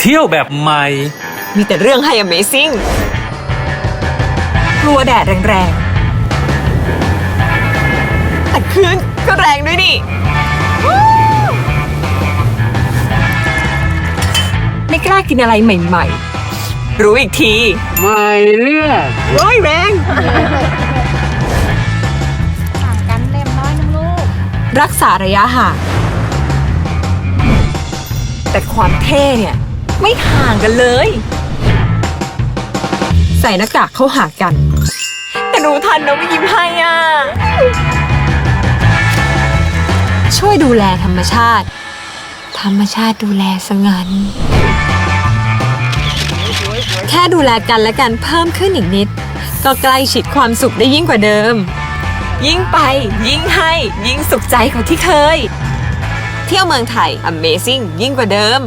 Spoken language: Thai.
เที่ยวแบบใหม่ มีแต่เรื่องให้ Amazing กลัวแดดแรงๆแต่คลื่นก็แรงด้วยนี่วู้ไม่กล้ากินอะไรใหม่ๆ รู้อีกที ไม่เลือก ร้อยแรง ต่างกันเล่มน้อยนึงลูก รักษาระยะห่างแต่ความเท่เนี่ย ไม่ห่างกันเลย ใส่หน้ากากเข้าหากัน แต่รู้ทันนะว่ยิ้มให้อะ ช่วยดูแลธรรมชาติ ธรรมชาติดูแลสงัน แค่ดูแลกันและกันเพิ่มขึ้นอีกนิด ก็ใกล้ชิดความสุขได้ยิ่งกว่าเดิม ยิ่งไปยิ่งให้ยิ่งสุขใจกว่าที่เคย เที่ยวเมืองไทย Amazing ยิ่งกว่าเดิม